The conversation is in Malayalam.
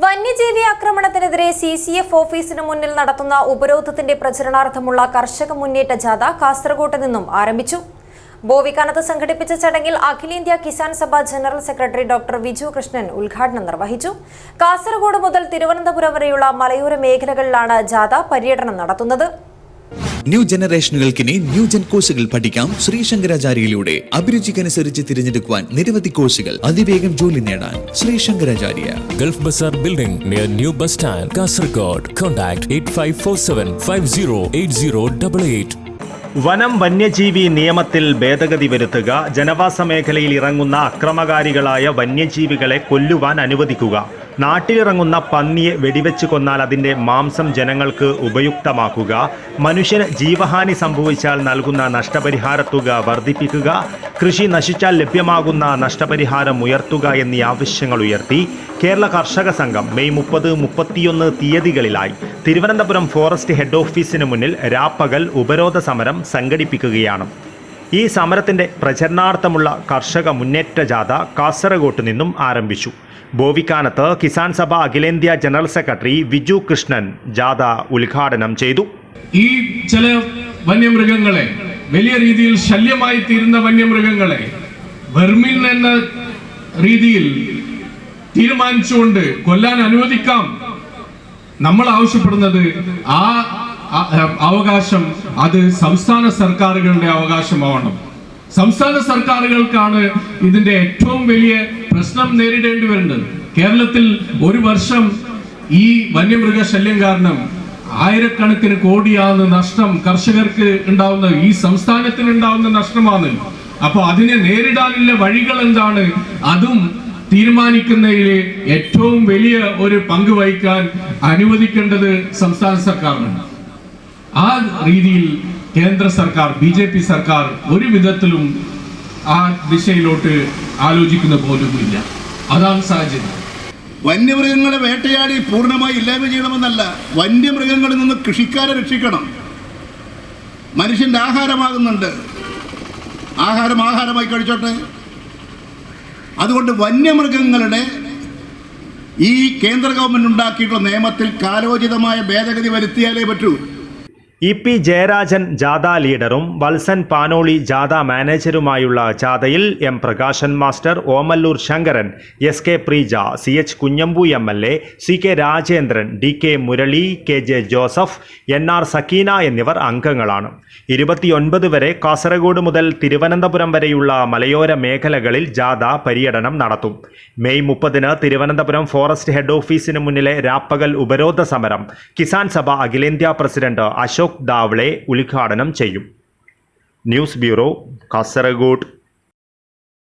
വന്യജീവി ആക്രമണത്തിനെതിരെ സി സി എഫ് ഓഫീസിന് മുന്നിൽ നടത്തുന്ന ഉപരോധത്തിന്റെ പ്രചരണാർത്ഥമുള്ള കർഷക മുന്നേറ്റ ജാഥ കാസർഗോട്ട് നിന്നും ആരംഭിച്ചു. ബോവിക്കാനത്ത് സംഘടിപ്പിച്ച ചടങ്ങിൽ അഖിലേന്ത്യാ Kisan Sabha general secretary doctor Viju Krishnan ഉദ്ഘാടനം നിർവഹിച്ചു. കാസർഗോഡ് മുതൽ തിരുവനന്തപുരം വരെയുള്ള മലയോര മേഖലകളിലാണ് ജാഥ പര്യടനം നടത്തുന്നത്. ന്യൂ ജനറേഷനുകൾക്കിനി ന്യൂ ജൻ കോഴ്സുകൾ പഠിക്കാം ശ്രീ ശങ്കരാചാര്യയിലൂടെ അഭിരുചിക്കനുസരിച്ച് തിരഞ്ഞെടുക്കുവാൻ നിരവധി കോഴ്സുകൾ അതിവേഗം ജോലി നേടാൻ Sree Shankaracharya Gulf Bazaar building near new bus stand Kasaragod contact eight five four seven five zero eight zero double eight വനം വന്യജീവി നിയമത്തിൽ ഭേദഗതി വരുത്തുക ജനവാസ മേഖലയിൽ ഇറങ്ങുന്ന അക്രമകാരികളായ വന്യജീവികളെ കൊല്ലുവാൻ അനുവദിക്കുക. നാട്ടിലിറങ്ങുന്ന പന്നിയെ വെടിവെച്ച് കൊന്നാൽ അതിന്റെ മാംസം ജനങ്ങൾക്ക് ഉപയുക്തമാക്കുക. മനുഷ്യന് ജീവഹാനി സംഭവിച്ചാൽ നൽകുന്ന നഷ്ടപരിഹാര തുക വർദ്ധിപ്പിക്കുക. കൃഷി നശിച്ചാൽ ലഭ്യമാകുന്ന നഷ്ടപരിഹാരം ഉയർത്തുക എന്നീ ആവശ്യങ്ങൾ ഉയർത്തി. കേരള കർഷക സംഘം മെയ് മുപ്പത് മുപ്പത്തിയൊന്ന് തീയതികളിലായി തിരുവനന്തപുരം ഫോറസ്റ്റ് ഹെഡ് ഓഫീസിന് മുന്നിൽ രാപ്പകൽ ഉപരോധ സമരം സംഘടിപ്പിക്കുകയാണ്. ഈ സമരത്തിന്റെ പ്രചരണാർത്ഥമുള്ള കർഷക മുന്നേറ്റ ജാഥ കാസർഗോട്ട് നിന്നും ആരംഭിച്ചു. ബോവിക്കാനത്ത് കിസാൻ സഭ അഖിലേന്ത്യാ ജനറൽ സെക്രട്ടറി വിജു കൃഷ്ണൻ ജാഥ ഉദ്ഘാടനം ചെയ്തു. ഈ ചില വന്യമൃഗങ്ങളെ വലിയ രീതിയിൽ ശല്യമായി തീരുന്ന വന്യമൃഗങ്ങളെ വെർമിൻ എന്ന രീതിയിൽ തീരുമാനിച്ചുകൊണ്ട് കൊല്ലാൻ അനുവദിക്കാം. നമ്മൾ ആവശ്യപ്പെടുന്നത് ആ അവകാശം അത് സംസ്ഥാന സർക്കാരുകളുടെ അവകാശമാവണം. സംസ്ഥാന സർക്കാരുകൾക്കാണ് ഇതിന്റെ ഏറ്റവും വലിയ പ്രശ്നം നേരിടേണ്ടി വരുന്നത്. കേരളത്തിൽ ഒരു വർഷം ഈ വന്യമൃഗ ശല്യം കാരണം ആയിരക്കണക്കിന് കോടിയാണ് നഷ്ടം കർഷകർക്ക് ഉണ്ടാവുന്ന ഈ സംസ്ഥാനത്തിന് ഉണ്ടാവുന്ന നഷ്ടമാണ്. അപ്പൊ അതിനെ നേരിടാനുള്ള വഴികൾ എന്താണ്? അതും തീരുമാനിക്കുന്നതിൽ ഏറ്റവും വലിയ ഒരു പങ്ക് വഹിക്കാൻ അനുവദിക്കേണ്ടത് സംസ്ഥാന സർക്കാരിനാണ് ആ രീതിയിൽ കേന്ദ്ര സർക്കാർ ബി ജെ പി സർക്കാർ ഒരു വിധത്തിലും ആ ദിശയിലോട്ട് ആലോചിക്കുന്ന പോലുമില്ല. അതാണ് സാഹചര്യം. വന്യമൃഗങ്ങളെ വേട്ടയാടി പൂർണമായി ഇല്ലായ്മ ചെയ്യണമെന്നല്ല വന്യമൃഗങ്ങളിൽ നിന്ന് കൃഷിക്കാരെ രക്ഷിക്കണം. മനുഷ്യന്റെ ആഹാരമാകുന്നുണ്ട്. ആഹാരം ആഹാരമായി കഴിച്ചോട്ടെ. അതുകൊണ്ട് വന്യമൃഗങ്ങളുടെ ഈ കേന്ദ്ര ഗവൺമെന്റ് ഉണ്ടാക്കിയിട്ടുള്ള നിയമത്തിൽ കാലോചിതമായ ഭേദഗതി വരുത്തിയാലേ പറ്റൂ. ഇ പി ജയരാജൻ ജാഥ ലീഡറും വത്സൻ പാനോളി ജാഥ മാനേജരുമായുള്ള ജാഥയിൽ M Prakashan master Omalloor Sankaran S K Preeja C H Kunhambu M L A C K Rajendran D K Murali K J Joseph N R Sakeena എന്നിവർ അംഗങ്ങളാണ്. ഇരുപത്തിയൊൻപത് വരെ കാസർഗോഡ് മുതൽ തിരുവനന്തപുരം വരെയുള്ള മലയോര മേഖലകളിൽ ജാഥ പര്യടനം നടത്തും. മെയ് മുപ്പതിന് തിരുവനന്തപുരം ഫോറസ്റ്റ് ഹെഡ് ഓഫീസിന് മുന്നിലെ രാപ്പകൽ ഉപരോധ സമരം കിസാൻ സഭ അഖിലേന്ത്യാ പ്രസിഡന്റ് അശോക് ദാവ്ളെ ഉദ്ഘാടനം ചെയ്യും. News bureau Kasaragod.